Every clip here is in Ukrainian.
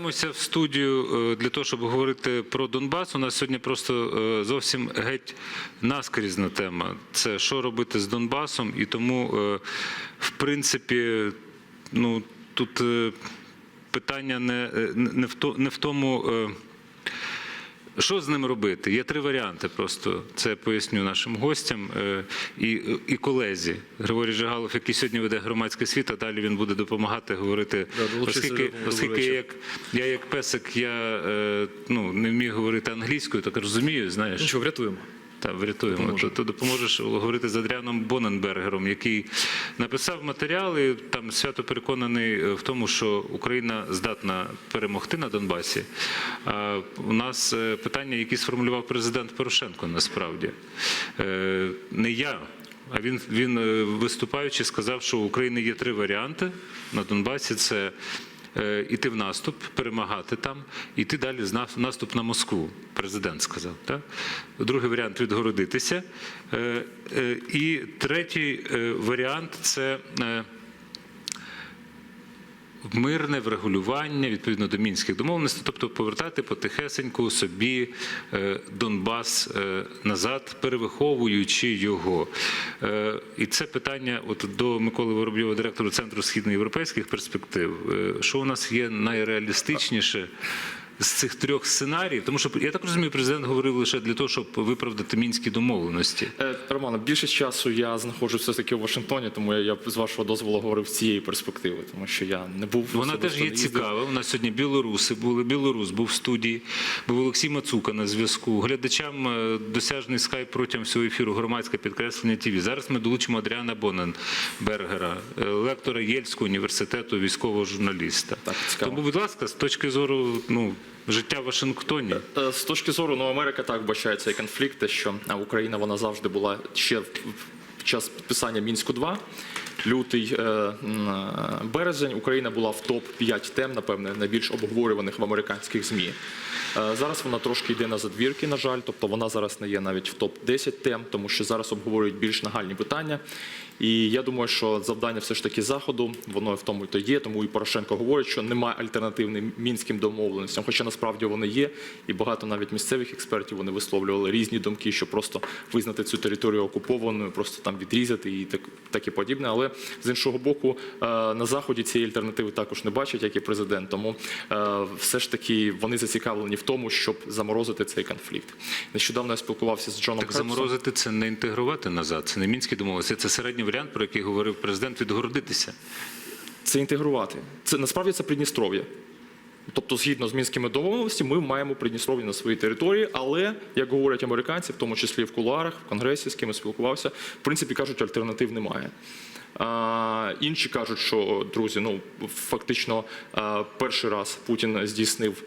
повертаємося в студію е, для того, щоб говорити про Донбас. У нас сьогодні просто е, зовсім геть наскрізна тема. Це що робити з Донбасом, і тому, е, в принципі, ну тут питання не, не в тому. Що з ним робити? Є три варіанти. Просто це поясню нашим гостям е, і, і колезі. Григорій Жигалов, який сьогодні веде громадське світ, а далі він буде допомагати говорити. Да, оскільки оскільки я як я як песик, я е, ну не вмію говорити англійською, так розумію, знаєш. Нічого, врятуємо. Та врятуємо. Допоможе. То допоможеш говорити з Адріаном Боненбергером, який написав матеріали. Там свято переконаний е, в тому, що Україна здатна перемогти на Донбасі. А у нас е, питання, які сформулював президент Порошенко, насправді Е, не я. А він, він виступаючи сказав, що у України є три варіанти на Донбасі: це іти в наступ, перемагати там, іти далі нас- наступ на Москву. Президент сказав. Так? Другий варіант відгородитися. Е, е, І третій е, варіант це. Мирне врегулювання відповідно до мінських домовленостей, тобто повертати потихесеньку собі е, Донбас е, назад, перевиховуючи його. Е, І це питання от до Миколи Воробйова, директора Центру східноєвропейських перспектив. Що у нас є найреалістичніше? З цих трьох сценаріїв, тому що я так розумію, президент говорив лише для того, щоб виправдати мінські домовленості. Е, Романе, більшість часу я знаходжусь все таки у Вашингтоні, тому я, я з вашого дозволу говорив з цієї перспективи, тому що я не був Вона теж є цікава. У нас сьогодні білоруси були. Білорус був в студії, був Олексій Мацука на зв'язку. Глядачам е, досяжний скайп протягом всього ефіру громадське підкреслення ТВ. Зараз ми долучимо Адріана Боненбергера, е, лектора Єльського університету, військового журналіста. Так, цікаво. Тому, будь ласка, з точки зору ну, життя в Вашингтооні. Е, З точки зору, ну Америка так бачає цей конфлікт, що е, Україна вона завжди була ще в час підписання мінську 2 лютий е, березень. Україна була в топ 5 тем, напевне, найбільш обговорюваних в американських змі. Зараз вона трошки йде на задвірки, на жаль, тобто вона зараз не є навіть в топ 10 тем, тому що зараз обговорюють більш нагальні питання. І я думаю, що завдання все ж таки заходу, воно в тому і то є. Тому і Порошенко говорить, що немає альтернативним мінським домовленостям. Хоча насправді вони є, і багато навіть місцевих експертів вони висловлювали різні думки, що просто визнати цю територію окупованою, просто там відрізати і так, так і подібне. Але з іншого боку, е, на заході цієї альтернативи також не бачать, як і президент. Тому е, все ж таки вони зацікавлені в тому, щоб заморозити цей конфлікт. Нещодавно я спілкувався з Джоном Так Хербсом. заморозити це не інтегрувати назад, це не мінські домовленості, це середній варіант, про який говорив президент, відгородитися. це інтегрувати. Це насправді це Придністров'я. Тобто, згідно з мінськими домовленостями, ми маємо Придністров'я на своїй території, але як говорять американці, в тому числі в кулуарах, в конгресі, з ким я спілкувався, в принципі кажуть, альтернатив немає. А, інші кажуть, що друзі, ну фактично перший раз Путін здійснив.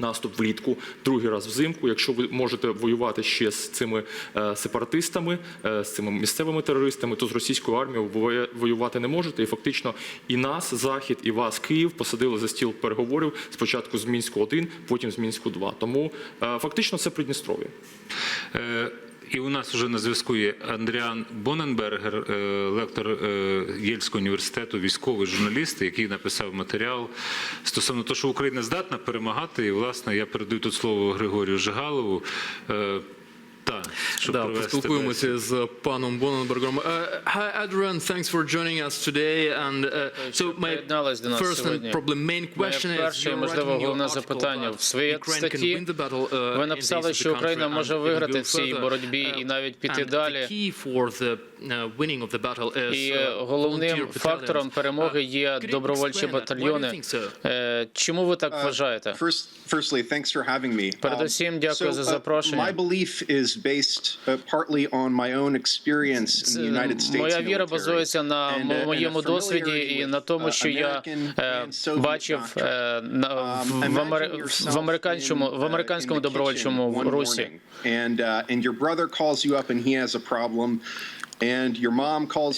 Наступ влітку, другий раз взимку. Якщо ви можете воювати ще з цими е, сепаратистами, е, з цими місцевими терористами, то з російською армією ви воювати не можете. І фактично і нас, захід, і вас, Київ, посадили за стіл переговорів спочатку з мінську 1 потім з мінську 2 Тому е, фактично це Придністров'я. Е, І у нас вже на зв'язку є Андріан Боненбергер, е, лектор е, Єльського університету, військовий журналіст, який написав матеріал стосовно того, що Україна здатна перемагати. І, власне, я передаю тут слово Григорію Жигалову. Е, Та, щоб Да, поспілкуємося з паном Боненбергом. Uh, hi, Adrian. Thanks for joining us today. And uh, so my приєдналась до нас first and сьогодні. probably main question Моє is перше можливо, головне запитання. that В своїй Ukraine can статті win the battle, uh, ви написали, що Україна може виграти в цій боротьбі Uh, і навіть піти далі. The key for the uh, winning of the battle is І uh, е, головним volunteer фактором battalions. перемоги Uh, є добровольчі батальйони. think so? Е, Чому ви так Uh, вважаєте? First, firstly, thanks for having me. Передусім, Um, дякую so, за uh, запрошення. Based uh, partly on my own experience in the United States Моя віра базується на uh, моєму досвіді і на тому, uh, що я е, бачив е, Um, в, американському в uh, американському добровольчому русі. And, uh, and your brother calls you up and he has a problem.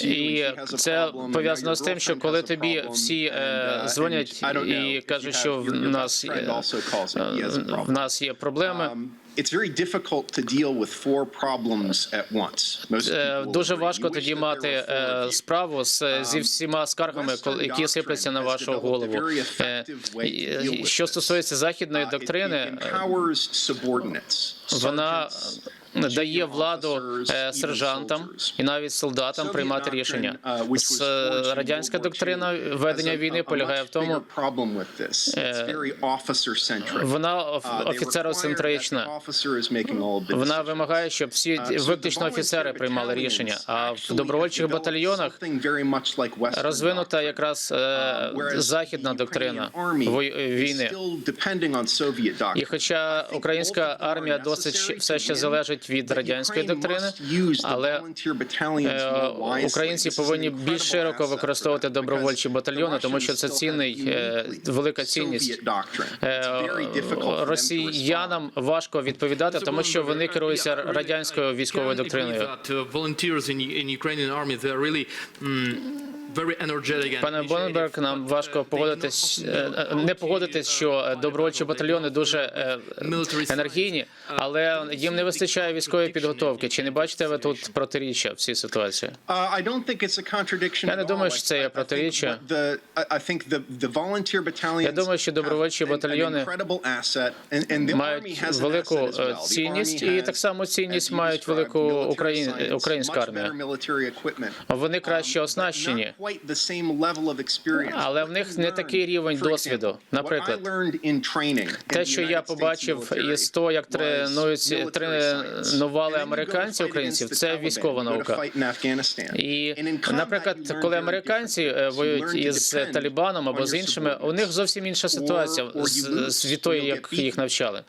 І це пов'язано з тим, що коли тобі всі е, uh, дзвонять і кажуть, що в нас е, в нас є проблеми. Um, It's very difficult to deal with four problems at once. Most Е, people Дуже важко тоді мати е, справу з, зі всіма скаргами, які сипляться на вашу голову. Е, Що стосується західної Uh, доктрини, е, вона дає владу е, сержантам і навіть солдатам приймати рішення. uh, Радянська доктрина ведення війни полягає в тому, Е, вона Uh, офіцероцентрична. Вона вимагає, щоб всі Uh, виключно офіцери приймали рішення. А в добровольчих батальйонах розвинута якраз е, західна доктрина війни. І хоча українська армія досить все ще залежить від радянської доктрини, але е, українці повинні більш широко використовувати добровольчі батальйони, тому що це цінний, е, велика цінність. Е, Росіянам важко відповідати, тому що вони керуються радянською військовою доктриною. Пане Боненберг, нам важко погодитись, е, е, не погодитись, що добровольчі батальйони дуже е, енергійні, але їм не вистачає військової підготовки. Чи не бачите ви тут протиріччя в цій ситуації? Я не думаю, що це є протиріччя. Я думаю, що добровольчі батальйони мають велику цінність, і так само цінність мають велику Україн... українська армія. Вони краще оснащені, але в них не такий рівень досвіду. Наприклад, те, що я побачив із того, як тренують тренували американці українців, це військова наука. І, наприклад, коли американці воюють із Талібаном або з іншими, у них зовсім інша ситуація з, з від тої, як їх навчали.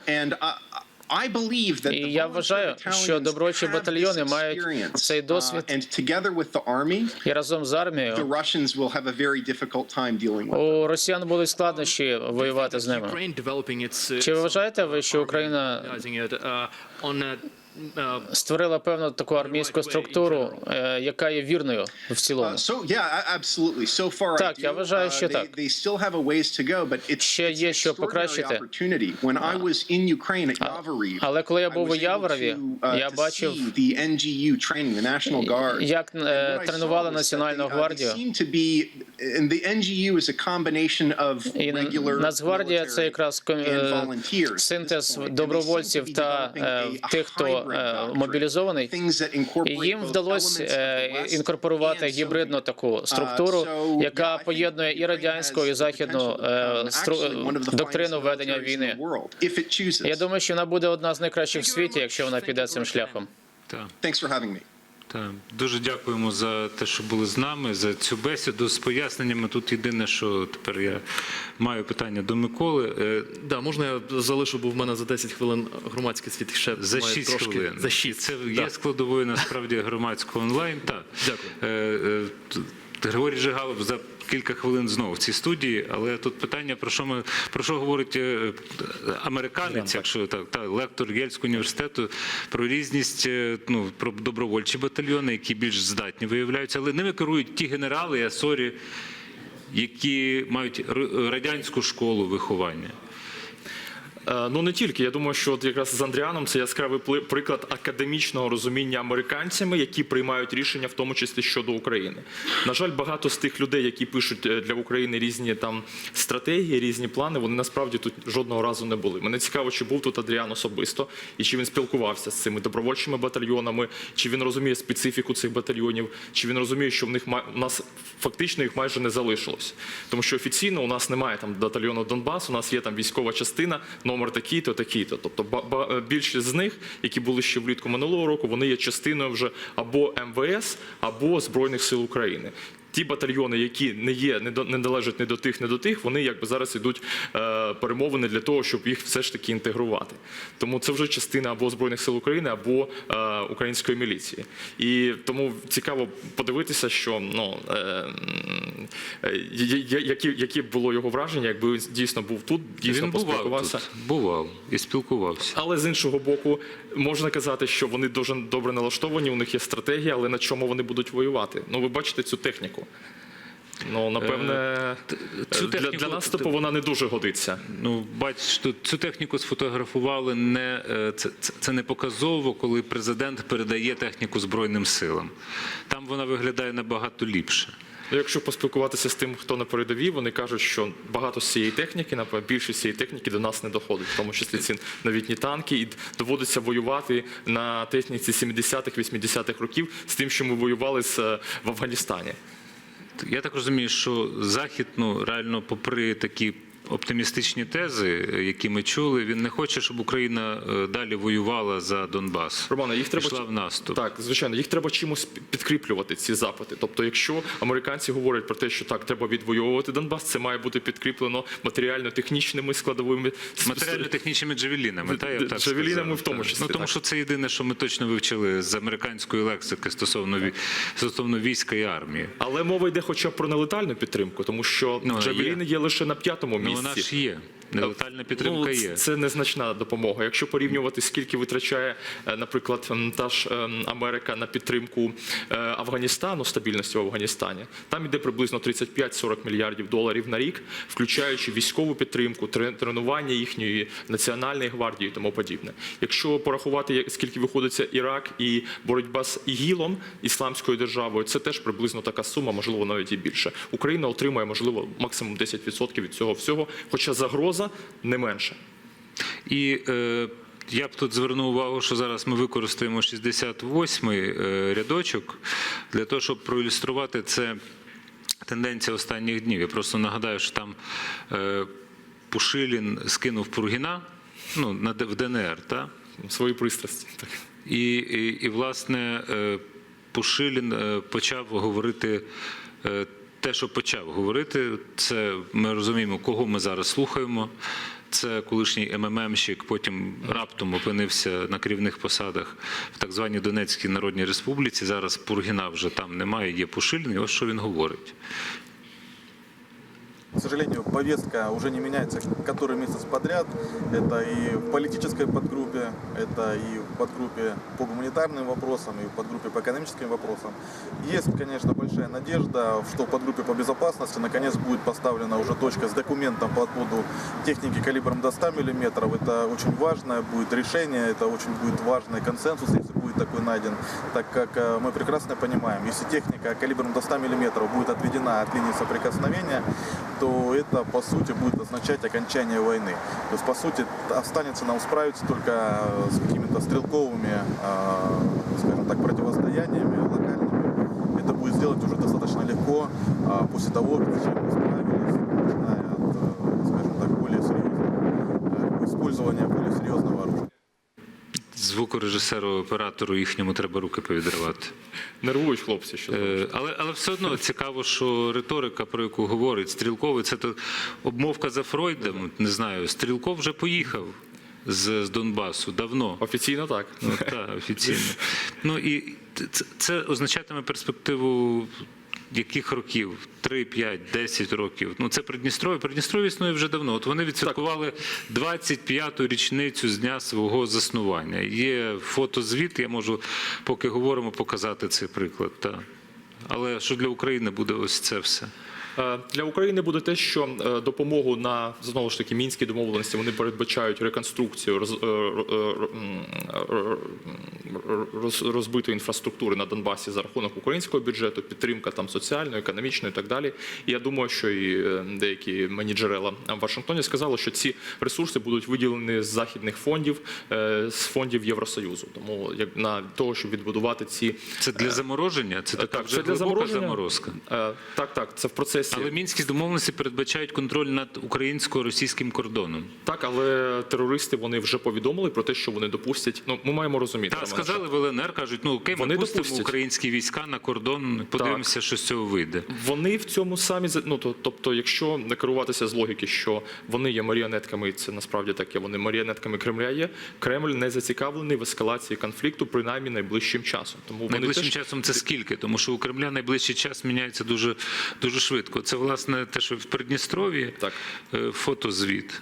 І я вважаю, що добровольчі батальйони мають цей досвід. І разом з армією у росіян будуть складнощі воювати з ними. Чи ви вважаєте ви, що Україна створила певну таку армійську структуру, е, яка є вірною в цілому? Так, я вважаю, що так. Ще є що покращити. Але коли я був у Яворові, я бачив, як е, тренували Національну гвардію. І Нацгвардія це якраз е, синтез добровольців та е, тих, хто е, мобілізований. І їм вдалося е, інкорпорувати гібридну таку структуру, яка поєднує і радянську, і західну е, доктрину ведення війни. Я думаю, що вона буде одна з найкращих в світі, якщо вона піде цим шляхом. Thanks for having me. Так, дуже дякуємо за те, що були з нами, за цю бесіду з поясненнями. Тут єдине, що тепер я маю питання до Миколи. Е, Да, можна я залишу, бо в мене за 10 хвилин громадський світ ще За має 6 трошки. хвилин. За І 6. Це да. є складовою насправді громадського онлайн. Так. Дякую. Е, е, Григорій Жигалов за кілька хвилин знову в цій студії, але тут питання про що ми про що говорить е, американець, якщо так, та лектор Єльського університету про різність, е, ну про добровольчі батальйони, які більш здатні виявляються, але ними керують ті генерали я сорі, які мають радянську школу виховання. Е, Ну не тільки. Я думаю, що от якраз з Андріаном це яскравий приклад академічного розуміння американцями, які приймають рішення, в тому числі щодо України. На жаль, багато з тих людей, які пишуть е, для України різні там стратегії, різні плани, вони насправді тут жодного разу не були. Мене цікаво, чи був тут Адріан особисто, і чи він спілкувався з цими добровольчими батальйонами, чи він розуміє специфіку цих батальйонів, чи він розуміє, що в них у нас фактично їх майже не залишилось. Тому що офіційно у нас немає там батальйону Донбас, у нас є там військова частина, номер такий-то, такий-то. Тобто ба- більшість з них, які були ще влітку минулого року, вони є частиною вже або МВС, або Збройних сил України. ті батальйони, які не є, не, належать не до тих, не до тих, вони якби зараз ідуть е, перемовини для того, щоб їх все ж таки інтегрувати. Тому це вже частина або Збройних сил України, або е, української міліції. І тому цікаво подивитися, що ну, е, е, які, які б було його враження, якби він дійсно був тут, дійсно Він бував поспілкувався. тут, бував і спілкувався. Але з іншого боку, можна казати, що вони дуже добре налаштовані, у них є стратегія, але на чому вони будуть воювати? Ну, ви бачите цю техніку. Ну, напевне, Е, цю для, техніку- для наступу вона не дуже годиться. Ну, бачиш, тут цю техніку сфотографували не е, це, це не показово, коли президент передає техніку Збройним силам. Там вона виглядає набагато ліпше. Ну, Якщо поспілкуватися з тим, хто на передовій, вони кажуть, що багато з цієї техніки, напевно, більшість цієї техніки до нас не доходить, в тому числі ці новітні танки, і доводиться воювати на техніці 70-х, 80-х років з тим, що ми воювали з, е, в Афганістані. Я так розумію, що Захід, ну реально, попри такі оптимістичні тези, які ми чули, він не хоче, щоб Україна е, далі воювала за Донбас. Романе, їх треба Пішла в наступ. Так, звичайно, їх треба чимось підкріплювати ці запити. Тобто, якщо американці говорять про те, що так треба відвоювати Донбас, це має бути підкріплено матеріально-технічними складовими Матеріально-технічними джавелінами, та я так Джавелінами в тому числі, Ну тому що це єдине, що ми точно вивчили з американської лексики стосовно стосовно війська і армії. Але мова йде хоча б про нелетальну підтримку, тому що Ну, Джавеліни є. лише на п'ятому Ну місці. Вона ж підтримка ну, є. Це, незначна допомога. Якщо порівнювати, скільки витрачає, е, наприклад, та ж ем, Америка на підтримку е, Афганістану, стабільності в Афганістані, там іде приблизно 35-40 мільярдів доларів на рік, включаючи військову підтримку, тренування їхньої національної гвардії і тому подібне. Якщо порахувати, скільки виходиться Ірак і боротьба з ІГІЛом, ісламською державою, це теж приблизно така сума, можливо, навіть і більше. Україна отримає, можливо, максимум 10% від цього всього, хоча загроза не менша. І е, я б тут звернув увагу, що зараз ми використаємо 68-й е, рядочок для того, щоб проілюструвати це тенденція останніх днів. Я просто нагадаю, що там е, Пушилін скинув Пургіна ну, на, в ДНР, так? Свої пристрасті. Так. І, і, і власне, е, Пушилін е, почав говорити е, те, що почав говорити. Це ми розуміємо, кого ми зараз слухаємо. Це колишній МММщик, потім раптом опинився на керівних посадах в так званій Донецькій Народній Республіці. Зараз Пургіна вже там немає, є пошильний. Ось що він говорить. К сожалению, повестка уже не меняется который месяц подряд. Это и в политической подгруппе, это и в подгруппе по гуманитарным вопросам, и в подгруппе по экономическим вопросам. Есть, конечно, большая надежда, что в подгруппе по безопасности наконец будет поставлена уже точка с документом по отводу техники калибром до 100 мм. Это очень важное будет решение, это очень будет важный консенсус, если такой найден, так как э, мы прекрасно понимаем, если техника калибром до 100 мм будет отведена от линии соприкосновения, то это по сути будет означать окончание войны. То есть по сути останется нам справиться только э, с какими-то стрелковыми, э, скажем так, противостояниями локальными. Это будет сделать уже достаточно легко после того, чем Звукорежисеру, оператору їхньому треба руки повідривати. Нервують хлопці, що Е, Але, але все одно цікаво, що риторика, про яку говорить Стрілковий, це то обмовка за Фройдом. Не знаю, Стрілков вже поїхав з, з Донбасу давно. офіційно так. Ну, так, офіційно. Ну і це, це означатиме перспективу яких років? 3, 5, 10 років. Ну це Придністров'я. Придністров'я існує вже давно. От вони відсвяткували 25-ту річницю з дня свого заснування. Є фотозвіт, я можу, поки говоримо, показати цей приклад. Та. Але що для України буде ось це все? Е, Для України буде те, що е, допомогу на знову ж таки мінські домовленості вони передбачають реконструкцію роз, е, роз, розбитої інфраструктури на Донбасі за рахунок українського бюджету, підтримка там соціальної, економічної і так далі. І я думаю, що і деякі мені джерела в Вашингтоні сказали, що ці ресурси будуть виділені з західних фондів, з фондів Євросоюзу. Тому як на того, щоб відбудувати ці Це для замороження? Це така так, вже це для замороження. заморозка. Так, так, це в процесі процесі. Але мінські домовленості передбачають контроль над українсько-російським кордоном. Так, але терористи вони вже повідомили про те, що вони допустять. Ну, ми маємо розуміти. Так, сказали в ЛНР, кажуть, ну окей, ми Вони пустимо допустять. українські війська на кордон, подивимося, що з цього вийде. Вони в цьому самі ну, то- тобто, якщо не керуватися з логіки, що вони є маріонетками, і це насправді таке, вони маріонетками Кремля є. Кремль не зацікавлений в ескалації конфлікту, принаймні найближчим часом. Тому вони Найближчим теж часом це скільки? Тому що у Кремля найближчий час міняється дуже дуже швидко. Це власне те, що в Придністров'ї Так. е, фотозвіт.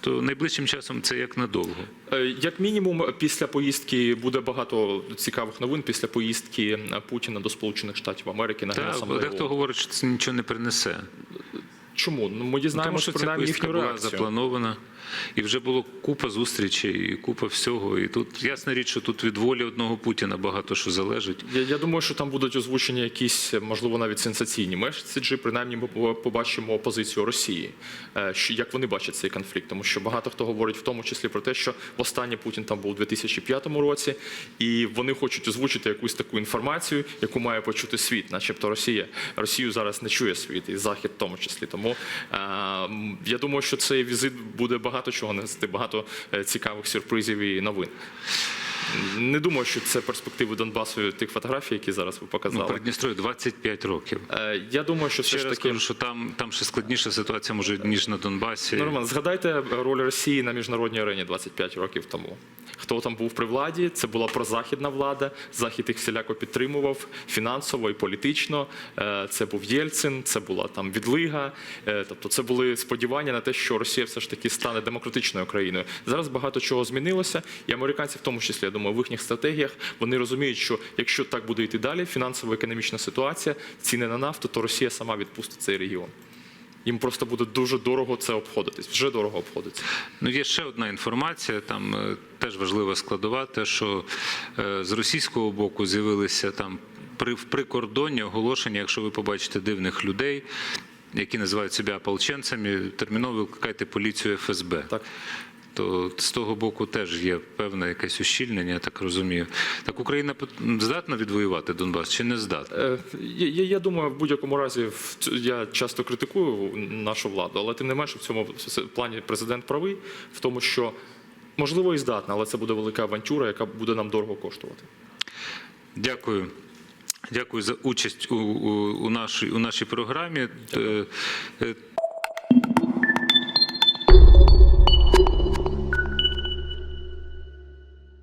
То найближчим часом це як надовго. Е, Як мінімум, після поїздки буде багато цікавих новин після поїздки Путіна до Сполучених Штатів Америки на Так, дехто говорить, що це нічого не принесе. Чому? Ну ми Тому дізнаємося що ця поїздка була реакцію. запланована, і вже було купа зустрічей, і купа всього. І тут ясна річ, що тут від волі одного Путіна багато що залежить. Я, я думаю, що там будуть озвучені якісь, можливо, навіть сенсаційні меседжі. Принаймні, ми побачимо позицію Росії, е, що як вони бачать цей конфлікт. Тому що багато хто говорить в тому числі про те, що востаннє Путін там був у 2005 році, і вони хочуть озвучити якусь таку інформацію, яку має почути світ, начебто Росія. Росію зараз не чує світ, і захід в тому числі. Тому е, я думаю, що цей візит буде багато чого нести, багато е, цікавих сюрпризів і новин. Не думаю, що це перспективи Донбасу тих фотографій, які зараз ви Ну, показали. Придністров'я 25 років. Е, Я думаю, що все ж таки. кажу, що там, там ще складніша ситуація, може, ніж на Донбасі. Норман, згадайте роль Росії на міжнародній арені 25 років тому. Хто там був при владі? Це була прозахідна влада. Захід їх всіляко підтримував фінансово і політично. Е, Це був Єльцин, це була там відлига. Е, Тобто, це були сподівання на те, що Росія все ж таки стане демократичною країною. Зараз багато чого змінилося, і американці, в тому числі, думаю, в їхніх стратегіях вони розуміють, що якщо так буде йти далі, фінансово-економічна ситуація, ціни на нафту, то Росія сама відпустить цей регіон. Їм просто буде дуже дорого це обходитись. Вже дорого обходиться. Ну, є ще одна інформація, там е, теж важлива складова, те, що е, з російського боку з'явилися там при в прикордонні оголошення, якщо ви побачите дивних людей, які називають себе ополченцями, терміново викликайте поліцію ФСБ. Так. То з того боку теж є певне якесь ущільнення, я так розумію. Так Україна здатна відвоювати Донбас чи не здатна? Е, Я, я- я думаю, в будь-якому разі я часто критикую нашу владу, але тим не менше в цьому плані президент правий в тому, що можливо і здатна, але це буде велика авантюра, яка буде нам дорого коштувати. Дякую. Дякую за участь у, у, у, нашій, у нашій програмі. Е, е,